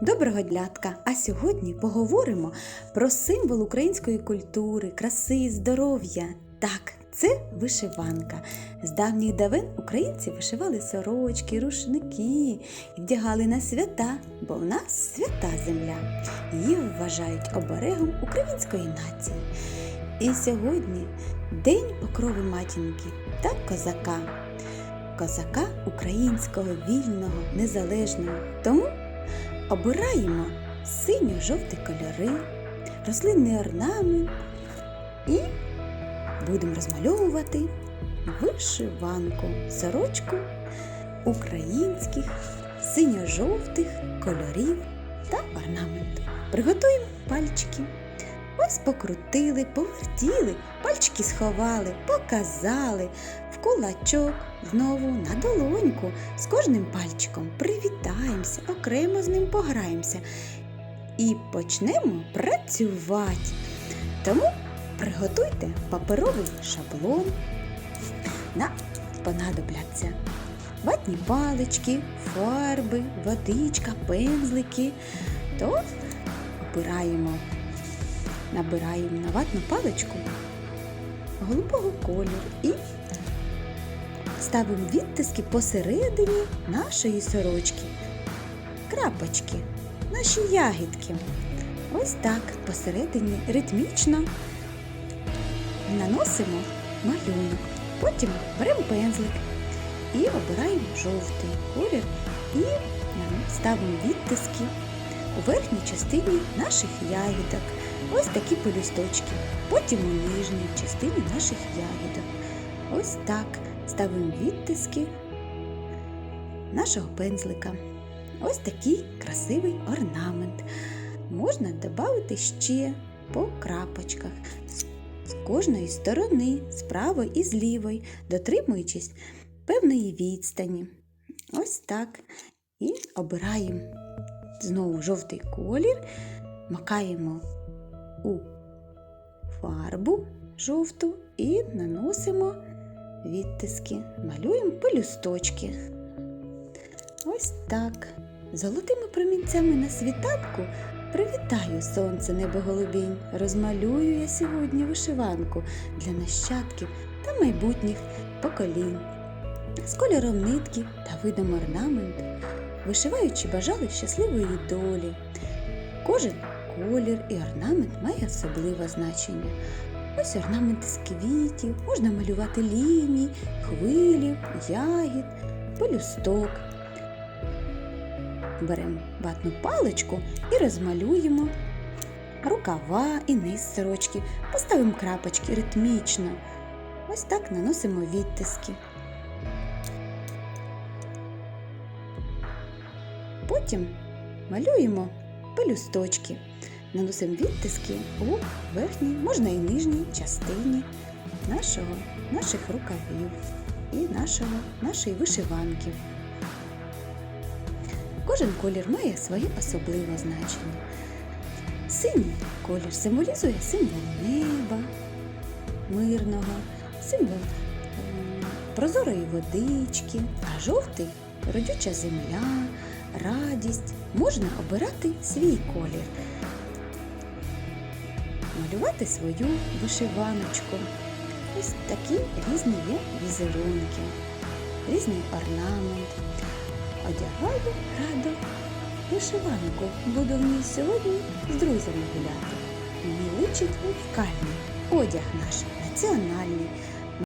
Доброго днятка! А сьогодні поговоримо про символ української культури, краси, здоров'я. Так, це вишиванка. З давніх давен українці вишивали сорочки, рушники і вдягали на свята, бо в нас свята земля. Її вважають оберегом української нації. І сьогодні День покрови матінки та козака. Козака українського, вільного, незалежного. Тому обираємо синьо-жовті кольори, рослинний орнамент і будемо розмальовувати вишиванку, сорочку українських синьо-жовтих кольорів та орнаменту. Приготуємо пальчики. Ось покрутили, повертіли, пальчики сховали, показали в кулачок, знову на долоньку. З кожним пальчиком привітаємося, окремо з ним пограємося і почнемо працювати. Тому приготуйте паперовий шаблон. Нам понадобляться ватні палички, фарби, водичка, пензлики. То обираємо набираємо на ватну паличку голубого кольору і ставимо відтиски посередині нашої сорочки. Крапочки, наші ягідки. Ось так посередині ритмічно наносимо малюнок. Потім беремо пензлик і обираємо жовтий колір і ставимо відтиски у верхній частині наших ягідок. Ось такі пелюсточки. Потім у нижній частині наших ягідок. Ось так ставимо відтиски нашого пензлика. Ось такий красивий орнамент. Можна додати ще по крапочках з кожної сторони, з і з лівої, дотримуючись певної відстані. Ось так. І обираємо знову жовтий колір, макаємо у фарбу жовту і наносимо відтиски, малюємо пелюсточки. Ось так. Золотими промінцями на світанку привітаю сонце небоголубінь. Розмалюю я сьогодні вишиванку для нащадків та майбутніх поколінь. З кольором нитки та видом орнаменту, вишиваючи бажали щасливої долі. Кожен колір і орнамент має особливе значення. Ось орнаменти з квітів, можна малювати лінії, хвилі, ягід, пелюсток. Беремо ватну паличку і розмалюємо рукава і низ сорочки, поставимо крапочки ритмічно. Ось так наносимо відтиски. Потім малюємо пелюсточки. Наносимо відтиски у верхній, можна і нижній частині нашого, наших рукавів і нашого, нашої вишиванки. Кожен колір має своє особливе значення. Синій колір символізує символ неба, мирного, символ прозорої водички, а жовтий родюча земля, радість. Можна обирати свій колір, малювати свою вишиваночку. Ось такі різні є візерунки, різний орнамент. Одягаю радо вишиванку. Буду в ній сьогодні з друзями гуляти. Мені личить унікальний одяг наш національний.